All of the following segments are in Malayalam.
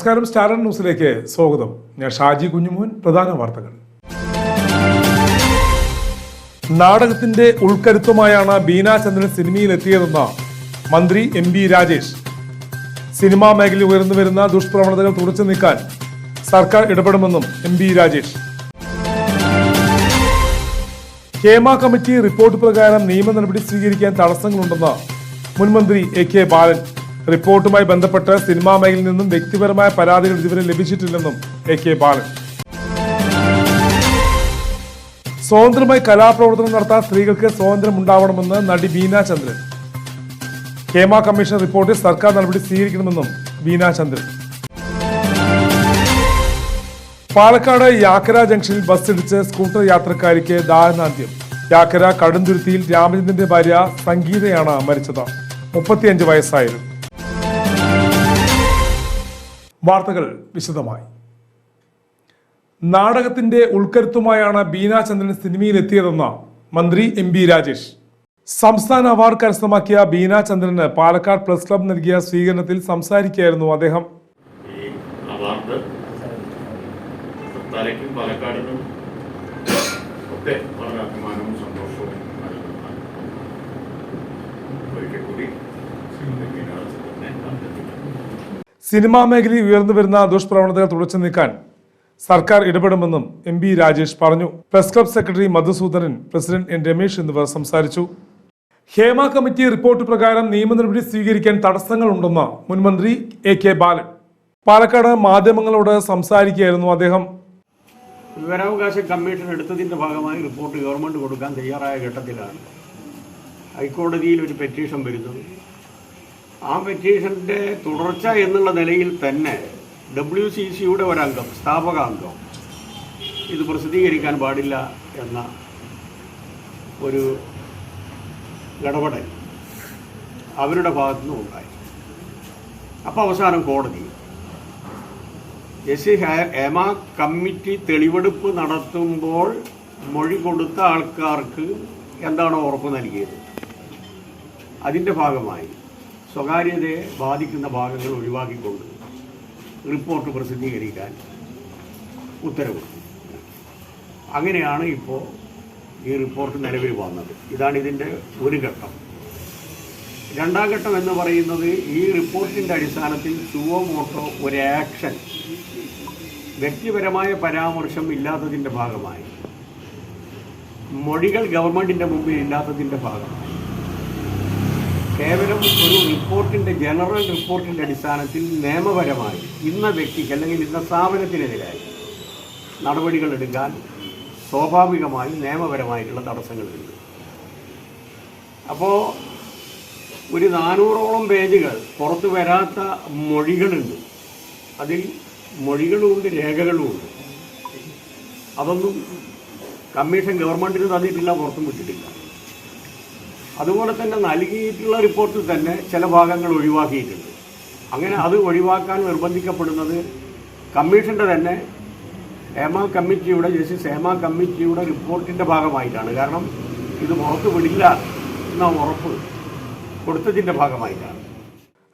നമസ്കാരം സ്റ്റാർ ന്യൂസിലേക്ക് സ്വാഗതം. ഞാൻ ഷാജി കുഞ്ഞുമോൻ പ്രധാന വാർത്തകൾ. നാടകത്തിന്റെ ഉൾക്കരുത്തുമായാണ് ബീനാചന്ദ്രൻ സിനിമയിൽ എത്തിയതെന്ന് മന്ത്രി എം ബി രാജേഷ്. സിനിമാ മേഖലയിൽ ഉയർന്നു വരുന്ന ദുഷ്പ്രവണതകൾ തുടച്ചു നീക്കാൻ സർക്കാർ ഇടപെടുമെന്നും M B Rajesh. Hema committee report പ്രകാരം നിയമ നടപടി സ്വീകരിക്കാൻ തടസ്സങ്ങളുണ്ടെന്ന് മുൻമന്ത്രി എ കെ ബാലൻ റിപ്പോർട്ടുമായി ബന്ധപ്പെട്ട് സിനിമാ മേഖലയിൽ നിന്നും വ്യക്തിപരമായ പരാതികൾ ഇതുവരെ ലഭിച്ചിട്ടില്ലെന്നും എ കെ ബാലൻ. സ്വതന്ത്രമായി കലാപ്രവർത്തനം നടത്താൻ സ്ത്രീകൾക്ക് സ്വാതന്ത്ര്യം ഉണ്ടാവണമെന്ന് നടി ബീന ചന്ദ്രൻ. ഹേമ കമ്മീഷൻ റിപ്പോർട്ടിൽ സർക്കാർ നടപടി സ്വീകരിക്കണമെന്നും ബീന ചന്ദ്രൻ. പാലക്കാട് യാക്കര ജംഗ്ഷനിൽ ബസ് ഇടിച്ച് സ്കൂട്ടർ യാത്രക്കാരിക്ക് ദാഹനാന്ത്യം യാക്കര കടുംതുരുത്തിയിൽ രാമചന്ദ്രന്റെ ഭാര്യ സംഗീതയാണ് മരിച്ചത്. മുപ്പത്തിയഞ്ച് വയസ്സായിരുന്നു. വാർത്തകൾ വിശദമായി. നാടകത്തിന്റെ ഉൾക്കരുത്തുമായാണ് ബീന ചന്ദ്രൻ സിനിമയിൽ എത്തിയതെന്ന് മന്ത്രി എം ബി രാജേഷ്. സംസ്ഥാന അവാർഡ് കരസ്ഥമാക്കിയ ബീന ചന്ദ്രന് പാലക്കാട് പ്രസ് ക്ലബ് നൽകിയ സ്വീകരണത്തിൽ സംസാരിക്കുകയായിരുന്നു അദ്ദേഹം. അവാർഡ് ഒക്കെ വളരെ അഭിമാനവും സന്തോഷവും ഒരിക്കൽ കൂടി സിനിമാ മേഖലയിൽ ഉയർന്നു വരുന്ന ദുഷ്പ്രവണതകൾ തുടച്ചു നീക്കാൻ സർക്കാർ ഇടപെടുമെന്നും എം ബി രാജേഷ് പറഞ്ഞു. Press club secretary Madhusoodanan president N Ramesh എന്നിവർ സംസാരിച്ചു. ഹേമ കമ്മിറ്റി റിപ്പോർട്ട് പ്രകാരം നിയമ നടപടി സ്വീകരിക്കാൻ തടസ്സങ്ങളുണ്ടെന്ന് മുൻമന്ത്രി എ കെ ബാലൻ. പാലക്കാട് മാധ്യമങ്ങളോട് സംസാരിക്കുകയായിരുന്നു അദ്ദേഹം. വിവരാവകാശ കമ്മീഷൻ എടുത്തതിന്റെ ഭാഗമായി റിപ്പോർട്ട് ഗവൺമെന്റ് കൊടുക്കാൻ തയ്യാറായ ഘട്ടത്തിലാണ് ഹൈക്കോടതിയിൽ ഒരു പെറ്റീഷൻ വരുന്നത്. ആ പെറ്റീഷന്റെ തുടർച്ച എന്നുള്ള നിലയിൽ തന്നെ ഡബ്ല്യു സി സിയുടെ ഒരംഗം സ്ഥാപകാംഗം. ഇത് പ്രസിദ്ധീകരിക്കാൻ പാടില്ല എന്ന ഒരു ഇടപെടൽ അവരുടെ ഭാഗത്തു നിന്നും ഉണ്ടായി. അപ്പോൾ അവസാനം കോടതി. എസ് ഹേമ കമ്മിറ്റി തെളിവെടുപ്പ് നടത്തുമ്പോൾ മൊഴി കൊടുത്ത ആൾക്കാർക്ക് എന്താണോ ഉറപ്പ് നൽകിയത്? അതിന്റെ ഭാഗമായി സ്വകാര്യതയെ ബാധിക്കുന്ന ഭാഗങ്ങൾ ഒഴിവാക്കിക്കൊണ്ട് റിപ്പോർട്ട് പ്രസിദ്ധീകരിക്കാൻ ഉത്തരവ്. അങ്ങനെയാണ് ഇപ്പോൾ ഈ റിപ്പോർട്ട് നിലവിൽ വന്നത്. ഇതാണ് ഇതിന്റെ ഒരു ഘട്ടം. രണ്ടാം ഘട്ടം എന്ന് പറയുന്നത് ഈ റിപ്പോർട്ടിന്റെ അടിസ്ഥാനത്തിൽ സുവമോട്ടോ ഒരു ആക്ഷൻ വ്യക്തിപരമായ പരാമർശം ഇല്ലാത്തതിന്റെ ഭാഗമായി മൊഴികൾ ഗവൺമെന്റിന്റെ മുമ്പിൽ ഇല്ലാത്തതിന്റെ ഭാഗമായി. കേവലം ഒരു റിപ്പോർട്ടിന്റെ ജനറൽ റിപ്പോർട്ടിന്റെ അടിസ്ഥാനത്തിൽ നിയമപരമായി ഇന്ന വ്യക്തിക്ക് അല്ലെങ്കിൽ ഇന്ന സ്ഥാപനത്തിനെതിരായി നടപടികൾ എടുക്കാൻ സ്വാഭാവികമായി നിയമപരമായിട്ടുള്ള തടസ്സങ്ങളുണ്ട് അപ്പോൾ ഒരു നാനൂറോളം പേജുകൾ പുറത്തു വരാത്ത മൊഴികളുണ്ട്. അതിൽ മൊഴികളുമുണ്ട് രേഖകളുമുണ്ട് അതൊന്നും കമ്മീഷൻ ഗവൺമെന്റിന് തന്നിട്ടില്ല പുറത്തും വിട്ടിട്ടില്ല. അതുപോലെ തന്നെ നൽകിയിട്ടുള്ള റിപ്പോർട്ടിൽ തന്നെ ചില ഭാഗങ്ങൾ ഒഴിവാക്കിയിട്ടുണ്ട്. അങ്ങനെ അത് ഒഴിവാക്കാൻ നിർബന്ധിക്കപ്പെടുന്നത് കമ്മീഷന്റെ തന്നെ ഹേമ കമ്മിറ്റിയുടെ ജസ്റ്റിസ് ഹേമ കമ്മിറ്റിയുടെ റിപ്പോർട്ടിന്റെ ഭാഗമായിട്ടാണ്. കാരണം ഇത് പുറത്ത് വിടില്ല എന്ന ഉറപ്പ് കൊടുത്തതിന്റെ ഭാഗമായിട്ടാണ്.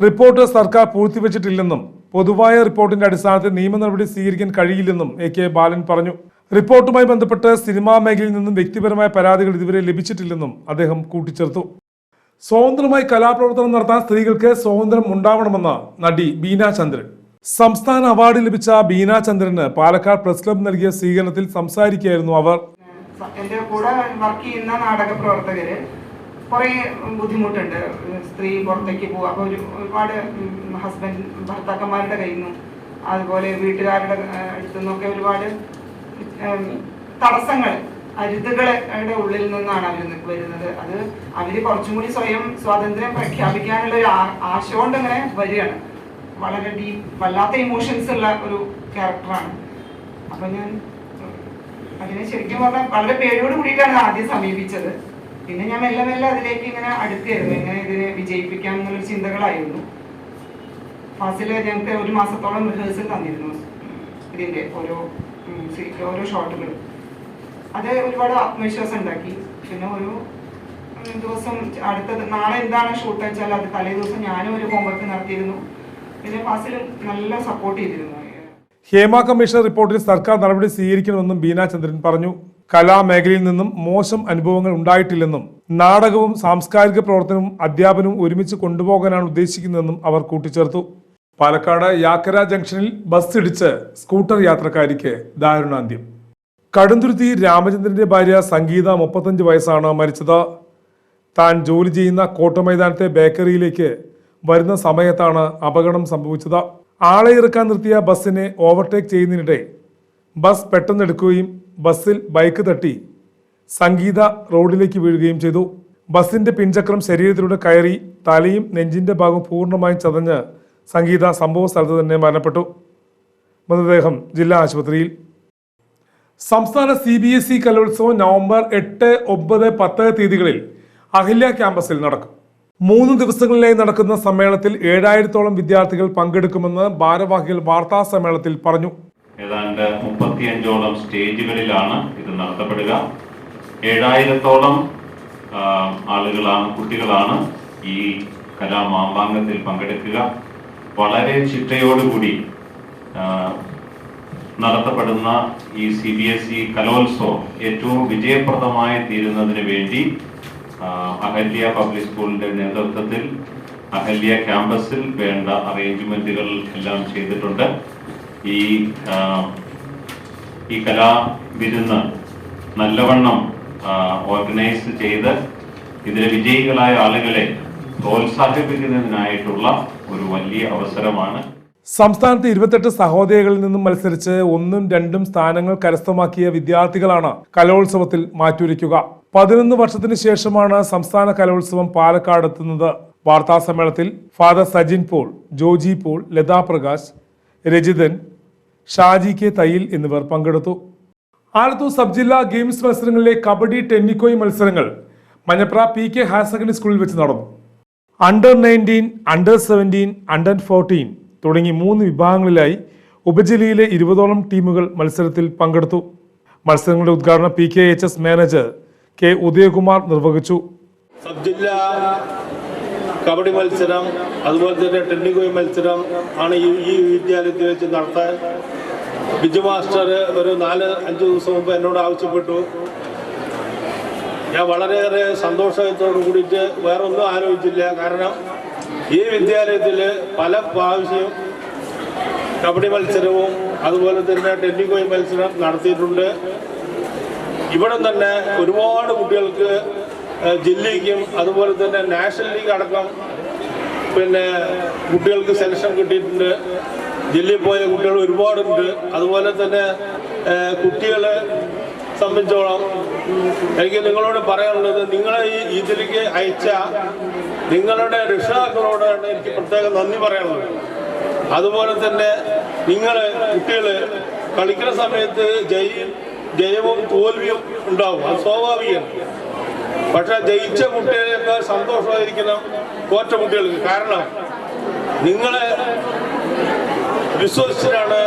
റിപ്പോർട്ട് സർക്കാർ പൂഴ്ത്തിവെച്ചിട്ടില്ലെന്നും പൊതുവായ റിപ്പോർട്ടിന്റെ അടിസ്ഥാനത്തിൽ നിയമ നടപടി സ്വീകരിക്കാൻ കഴിയില്ലെന്നും എ കെ ബാലൻ പറഞ്ഞു. റിപ്പോർട്ടുമായി ബന്ധപ്പെട്ട് സിനിമാ മേഖലയിൽ നിന്നും വ്യക്തിപരമായ പരാതികൾ ഇതുവരെ ലഭിച്ചിട്ടില്ലെന്നും അദ്ദേഹം കൂട്ടിച്ചേർത്തു. സ്വതന്ത്രമായി കലാപ്രവർത്തനം നടത്താൻ സ്ത്രീകൾക്ക് സ്വാതന്ത്ര്യം ഉണ്ടാവണമെന്ന നടി ബീന ചന്ദ്രൻ. സംസ്ഥാന അവാർഡ് ലഭിച്ച ബീന ചന്ദ്രന് പാലക്കാട് പ്രസ് ക്ലബ് നൽകിയ സ്വീകരണത്തിൽ സംസാരിക്കുകയായിരുന്നു അവർ. എന്റെ കൂടെ വർക്ക് ചെയ്യുന്ന നാടക പ്രവർത്തകര് കുറേ ബുദ്ധിമുട്ടുണ്ട്. സ്ത്രീ പുറത്തേക്ക് പോകുക അപ്പോൾ ഒരു ഒരുപാട് ഹസ്ബൻഡ് ഭർത്താക്കന്മാരുടെ കയ്യിൽ നിന്നും അതുപോലെ വീട്ടുകാരുടെ അടുത്തു നിന്നൊക്കെ ഒരുപാട് തടസ്സങ്ങൾ അരുതുകളുടെ ഉള്ളിൽ നിന്നാണ് അവർ വരുന്നത്. അത് അവർ കുറച്ചും കൂടി സ്വയം സ്വാതന്ത്ര്യം പ്രഖ്യാപിക്കാനുള്ള ഒരു ആശ കൊണ്ട് ഇങ്ങനെ വരികയാണ്. വളരെ ഡീപ്പ് വല്ലാത്ത ഇമോഷൻസ് ഉള്ള ഒരു ക്യാരക്ടറാണ് അപ്പൊ ഞാൻ അതിനെ ശരിക്കും പറഞ്ഞാൽ വളരെ പേടിയോട് കൂടിയിട്ടാണ് ആദ്യം സമീപിച്ചത്. പിന്നെ ഞാൻ മെല്ലെ മെല്ലെ അതിലേക്ക് ഇങ്ങനെ അടുത്തായിരുന്നു എങ്ങനെ ഇതിനെ വിജയിപ്പിക്കാം എന്നുള്ള ചിന്തകളായിരുന്നു. ഫാസിൽ ഞങ്ങൾക്ക് ഒരു മാസത്തോളം റിഹേഴ്സൽ തന്നിരുന്നു. ഇതിന്റെ ഓരോ സി- ഓരോ ഷോട്ടുകൾ അത് ഒരുപാട് ആത്മവിശ്വാസം ഉണ്ടാക്കി. പിന്നെ ഒരു ദിവസം അടുത്തത് നാളെ എന്താണ് ഷൂട്ട് വെച്ചാൽ അത് തലേ ദിവസം ഞാനും ഒരു ഹോംവർക്ക് നടത്തിയിരുന്നു. പിന്നെ ഫാസിലും നല്ല സപ്പോർട്ട് ചെയ്തിരുന്നു. ഹേമ കമ്മീഷൻ റിപ്പോർട്ടിൽ സർക്കാർ നടപടി സ്വീകരിക്കണമെന്നും ബീന ചന്ദ്രൻ പറഞ്ഞു. കലാമേഖലയിൽ നിന്നും മോശം അനുഭവങ്ങൾ ഉണ്ടായിട്ടില്ലെന്നും നാടകവും സാംസ്കാരിക പ്രവർത്തനവും അധ്യാപനവും ഒരുമിച്ച് കൊണ്ടുപോകാനാണ് ഉദ്ദേശിക്കുന്നതെന്നും അവർ കൂട്ടിച്ചേർത്തു. പാലക്കാട് യാക്കര ജംഗ്ഷനിൽ ബസ് ഇടിച്ച് സ്കൂട്ടർ യാത്രക്കാരിക്ക് ദാരുണാന്ത്യം. കടുന്തുരുത്തി രാമചന്ദ്രന്റെ ഭാര്യ സംഗീത മുപ്പത്തഞ്ച് വയസ്സാണ് മരിച്ചത്. താൻ ജോലി ചെയ്യുന്ന കോട്ടമൈതാനത്തെ ബേക്കറിയിലേക്ക് വരുന്ന സമയത്താണ് അപകടം സംഭവിച്ചത്. ആളെ ഇറക്കാൻ നിർത്തിയ ബസ്സിനെ ഓവർടേക്ക് ചെയ്യുന്നതിനിടെ ബസ് പെട്ടെന്നെടുക്കുകയും ബസ്സിൽ ബൈക്ക് തട്ടി സംഗീത റോഡിലേക്ക് വീഴുകയും ചെയ്തു. ബസിന്റെ പിൻചക്രം ശരീരത്തിലൂടെ കയറി തലയും നെഞ്ചിന്റെ ഭാഗം പൂർണമായും ചതഞ്ഞ് സംഗീത സംഭവ സ്ഥലത്ത് തന്നെ മരണപ്പെട്ടു. മൃതദേഹം ജില്ലാ ആശുപത്രിയിൽ. സംസ്ഥാന സി ബി എസ് ഇ കലോത്സവം നവംബർ എട്ട് ഒമ്പത് പത്ത് തീയതികളിൽ അഹില്യ ക്യാമ്പസിൽ നടക്കും. മൂന്ന് ദിവസങ്ങളിലായി നടക്കുന്ന സമ്മേളനത്തിൽ ഏഴായിരത്തോളം വിദ്യാർത്ഥികൾ പങ്കെടുക്കുമെന്ന് ഭാരവാഹികൾ വാർത്താ സമ്മേളനത്തിൽ പറഞ്ഞു. ഏതാണ്ട് മുപ്പത്തിയഞ്ചോളം സ്റ്റേജുകളിലാണ് ഇത് നടത്തപ്പെടുക. ഏഴായിരത്തോളം ആളുകളാണ് കുട്ടികളാണ് ഈ കലാമാമാങ്കത്തിൽ പങ്കെടുക്കുക. വളരെ ചിട്ടയോടുകൂടി നടത്തപ്പെടുന്ന ഈ സി ബി എസ് ഇ കലോത്സവം ഏറ്റവും വിജയപ്രദമായി തീരുന്നതിന് വേണ്ടി അഹല്യ പബ്ലിക് സ്കൂളിന്റെ നേതൃത്വത്തിൽ അഹല്യ ക്യാമ്പസിൽ വേണ്ട അറേഞ്ച്മെന്റുകൾ എല്ലാം ചെയ്തിട്ടുണ്ട്. ഈ ഈ ഈ കലാവിരുന്ന് നല്ലവണ്ണം ഓർഗനൈസ് ചെയ്ത് ഇതിലെ വിജയികളായ ആളുകളെ പ്രോത്സാഹിപ്പിക്കുന്നതിനായിട്ടുള്ള ഒരു വലിയ അവസരമാണ്. സംസ്ഥാനത്ത് ഇരുപത്തെട്ട് സഹോദരികളിൽ നിന്നും മത്സരിച്ച് ഒന്നും രണ്ടും സ്ഥാനങ്ങൾ കരസ്ഥമാക്കിയ വിദ്യാർത്ഥികളാണ് കലോത്സവത്തിൽ മാറ്റുരയ്ക്കുക. പതിനൊന്ന് വർഷത്തിന് ശേഷമാണ് സംസ്ഥാന കലോത്സവം പാലക്കാട് എത്തുന്നത്. വാർത്താ സമ്മേളനത്തിൽ Father Sajin Paul Joji Paul Latha Prakash Rajithan Shaji K Thayyil എന്നിവർ പങ്കെടുത്തു. ആലത്തൂർ സബ് ജില്ലാ ഗെയിംസ് മത്സരങ്ങളിലെ കബഡി ടെന്നിക്കോയി മത്സരങ്ങൾ Manjapra P K higher secondary സ്കൂളിൽ വെച്ച് നടന്നു. Under nineteen under seventeen under fourteen തുടങ്ങി മൂന്ന് വിഭാഗങ്ങളിലായി ഉപജില്ലയിലെ ഇരുപതോളം ടീമുകൾ മത്സരത്തിൽ പങ്കെടുത്തു. മത്സരങ്ങളുടെ ഉദ്ഘാടനം P K H S manager K Udayakumar നിർവഹിച്ചു. കബഡി മത്സരം അതുപോലെ തന്നെ ടെന്നിക്കോയ് മത്സരം ആണ് ഈ ഈ വിദ്യാലയത്തിൽ വെച്ച് നടത്താൻ. ബിജു മാസ്റ്റർ ഒരു നാല് അഞ്ച് ദിവസം മുമ്പ് എന്നോട് ആവശ്യപ്പെട്ടു. ഞാൻ വളരെയേറെ സന്തോഷത്തോട് കൂടിയിട്ട് വേറെ ഒന്നും ആലോചിച്ചില്ല. കാരണം ഈ വിദ്യാലയത്തിൽ പല പ്രാവശ്യം കബഡി മത്സരവും അതുപോലെ തന്നെ ടെന്നിക്കോയി മത്സരം നടത്തിയിട്ടുണ്ട്. ഇവിടെ തന്നെ ഒരുപാട് കുട്ടികൾക്ക് ജില്ലയ്ക്കും അതുപോലെ തന്നെ നാഷണൽ ലീഗ് അടക്കം പിന്നെ കുട്ടികൾക്ക് സെലക്ഷൻ കിട്ടിയിട്ടുണ്ട്. ജില്ലയിൽ പോയ കുട്ടികൾ ഒരുപാടുണ്ട്. അതുപോലെ തന്നെ കുട്ടികൾ സംബന്ധിച്ചോളം എനിക്ക് നിങ്ങളോട് പറയാനുള്ളത് നിങ്ങളെ ഈ ഇതിലേക്ക് അയച്ച നിങ്ങളുടെ രക്ഷിതാക്കളോടാണ് എനിക്ക് പ്രത്യേകം നന്ദി പറയാനുള്ളത്. അതുപോലെ തന്നെ നിങ്ങൾ കുട്ടികൾ കളിക്കുന്ന സമയത്ത് ജയി ജയവും തോൽവിയും ഉണ്ടാവും. അത് സ്വാഭാവികമാണ് പക്ഷെ ജയിച്ച കുട്ടികളെയൊക്കെ സന്തോഷമായിരിക്കണം തോറ്റ കുട്ടികൾക്ക് കാരണം നിങ്ങളെ വിശ്വസിച്ചിട്ടാണ്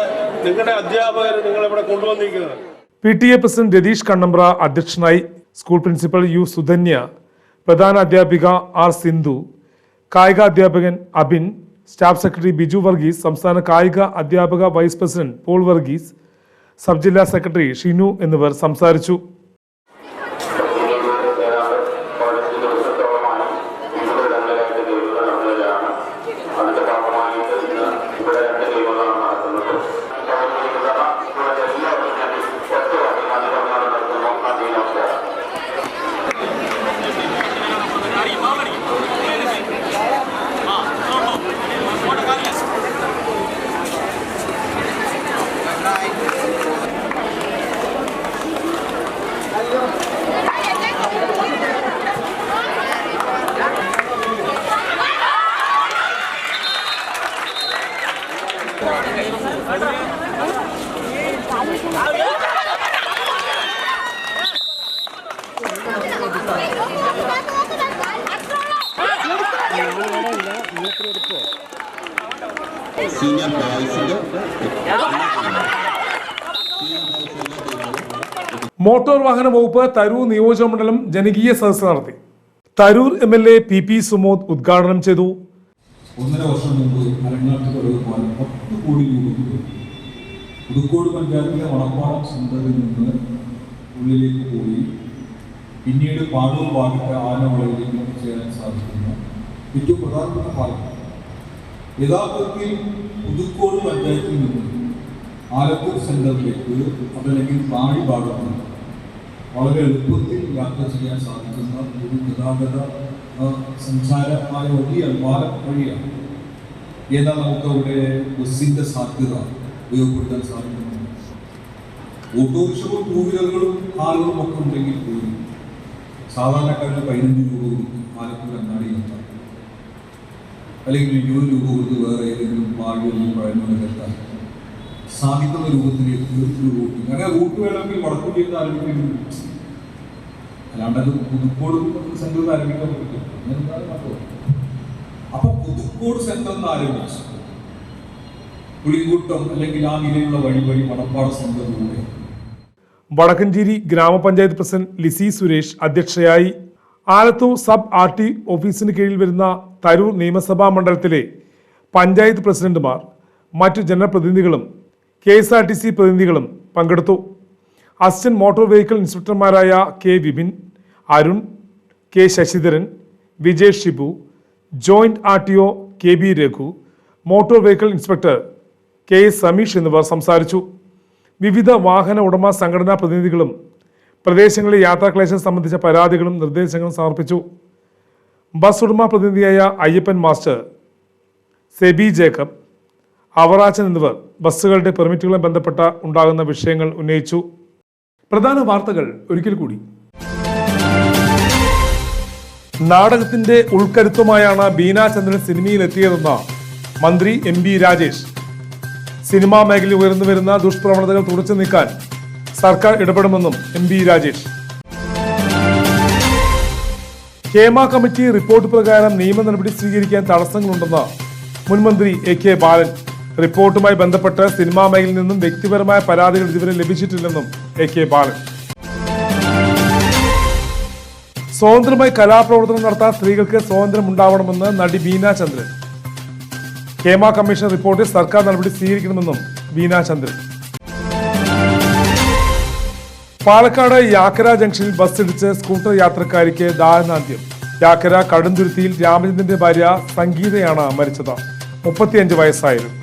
നിങ്ങളുടെ അധ്യാപകർ നിങ്ങളിവിടെ കൊണ്ടുവന്നിരിക്കുന്നത്. P T A president Ratheesh Kannambra അധ്യക്ഷനായി സ്കൂൾ പ്രിൻസിപ്പൽ യു സുധന്യ പ്രധാന അധ്യാപിക ആർ സിന്ധു കായിക അധ്യാപകൻ അബിൻ സ്റ്റാഫ് സെക്രട്ടറി ബിജു വർഗീസ് സംസ്ഥാന കായിക അധ്യാപക vice president Paul Varghese sub ജില്ലാ സെക്രട്ടറി ഷിനു എന്നിവർ സംസാരിച്ചു. മോട്ടോർ വാഹന വകുപ്പ് തരൂർ നിയോജകമണ്ഡലം ജനകീയ സദസ്സ് നടത്തി. Tarur M L A P P Sumod ഉദ്ഘാടനം ചെയ്തു. ഒന്നര വർഷം മുമ്പ് പത്ത് കോടി രൂപ പഞ്ചായത്തിലെ നിന്ന് പോയി. പിന്നീട് പാടൂർ ഭാഗത്ത് ആനവളയിലേക്ക് എത്തിച്ചേരാൻ സാധിക്കുന്ന. ഏറ്റവും പ്രധാനപ്പെട്ട ഭാഗം യഥാർത്ഥത്തിൽ പുതുക്കോട് പഞ്ചായത്തിൽ നിന്ന് ആലത്തൂർ സെന്ററിലേക്ക് അതല്ലെങ്കിൽ താഴി ഭാഗത്ത് വളരെ എളുപ്പത്തിൽ യാത്ര ചെയ്യാൻ സാധിക്കുന്ന ഒരു ഗതാഗത സഞ്ചാരമായ വലിയ പാലം വഴിയാണ്. എന്നാൽ നമുക്ക് അവിടെ ബസ്സിന്റെ സാധ്യത ഉപയോഗപ്പെടുത്താൻ സാധിക്കുന്നു. ഓട്ടോറിക്ഷകളും ടൂ വീലറുകളും കാറുകളും ഒക്കെ ഉണ്ടെങ്കിൽ പോലും സാധാരണക്കാരന് പതിനഞ്ച് രൂപ കൊടുക്കും ആലപ്പുഴ അങ്ങാടി എത്താൻ. അല്ലെങ്കിൽ ഇരുപത് രൂപ കൊടുത്ത് വേറെ ഏതെങ്കിലും മാർഗം പഴമൊക്കെ എത്താൻ. സാധിക്കുന്ന രൂപത്തിലേക്ക് റൂട്ടിങ് റൂട്ട് അങ്ങനെ റൂട്ട് വേണമെങ്കിൽ വടക്കു ചെയ്ത് ആരംഭിക്കുന്നു അല്ലാണ്ട് അത് പുതുക്കോട് സെന്ററിൽ ആരംഭിക്കാൻ പറ്റില്ല അപ്പൊ പുതുക്കോട് സെന്ററിൽ ആരംഭിച്ചു പുളിങ്കൂട്ടം അല്ലെങ്കിൽ ആ നിലയിലുള്ള വഴി വഴി മണപ്പാട് സെന്ററിലൂടെ വടക്കഞ്ചേരി ഗ്രാമപഞ്ചായത്ത് പ്രസിഡന്റ് ലിസി സുരേഷ് അധ്യക്ഷയായി ആലത്തൂർ സബ് ആർ ടി ഓഫീസിന് കീഴിൽ വരുന്ന തരൂർ നിയമസഭാ മണ്ഡലത്തിലെ പഞ്ചായത്ത് പ്രസിഡന്റുമാർ മറ്റു ജനപ്രതിനിധികളും K S R T C പ്രതിനിധികളും പങ്കെടുത്തു. Assistant motor vehicle ഇൻസ്പെക്ടർമാരായ K Vipin Arun K Sasidharan Vijay Shibu joint R T O K B Raghu motor vehicle inspector K S Sameesh എന്നിവർ സംസാരിച്ചു. വിവിധ വാഹന ഉടമ സംഘടനാ പ്രതിനിധികളും പ്രദേശങ്ങളിലെ യാത്രാക്ലേശം സംബന്ധിച്ച പരാതികളും നിർദ്ദേശങ്ങളും സമർപ്പിച്ചു. ബസ് ഉടമ പ്രതിനിധിയായ അയ്യപ്പൻ മാസ്റ്റർ സെബി ജേക്കബ് അവറാച്ചൻ എന്നിവർ ബസ്സുകളുടെ പെർമിറ്റുകളുമായി ബന്ധപ്പെട്ട ഉണ്ടാകുന്ന വിഷയങ്ങൾ ഉന്നയിച്ചു. പ്രധാന വാർത്തകൾ ഒരിക്കൽ കൂടി. നാടകത്തിന്റെ ഉൾക്കരുത്തുമായാണ് ബീനാചന്ദ്രൻ സിനിമയിലെത്തിയതെന്ന് മന്ത്രി എം ബി രാജേഷ്. സിനിമാ മേഖലയിൽ ഉയർന്നു വരുന്ന ദുഷ്പ്രവണതകൾ തുടച്ചു നീക്കാൻ സർക്കാർ ഇടപെടുമെന്നും M B Rajesh. Hema committee report പ്രകാരം നിയമ നടപടി സ്വീകരിക്കാൻ തടസ്സങ്ങളുണ്ടെന്ന് മുൻമന്ത്രി എ കെ ബാലൻ റിപ്പോർട്ടുമായി ബന്ധപ്പെട്ട് സിനിമാ മേഖലയിൽ നിന്നും വ്യക്തിപരമായ പരാതികൾ ഇതുവരെ ലഭിച്ചിട്ടില്ലെന്നും എ കെ ബാലൻ. സ്വതന്ത്രമായി കലാപ്രവർത്തനം നടത്താൻ സ്ത്രീകൾക്ക് സ്വാതന്ത്ര്യം ഉണ്ടാവണമെന്ന് നടി ബീന ചന്ദ്രൻ. ഹേമ കമ്മീഷൻ റിപ്പോർട്ടിൽ സർക്കാർ നടപടി സ്വീകരിക്കണമെന്നും ബീന ചന്ദ്രൻ. പാലക്കാട് യാക്കര ജംഗ്ഷനിൽ ബസ് ഇടിച്ച് സ്കൂട്ടർ യാത്രക്കാരിക്ക് ദാരണാന്ത്യം. യാക്കര കടുംതുരുത്തിയിൽ രാമചന്ദ്രന്റെ ഭാര്യ സംഗീതയാണ് മരിച്ചത്. മുപ്പത്തിയഞ്ച് വയസ്സായിരുന്നു.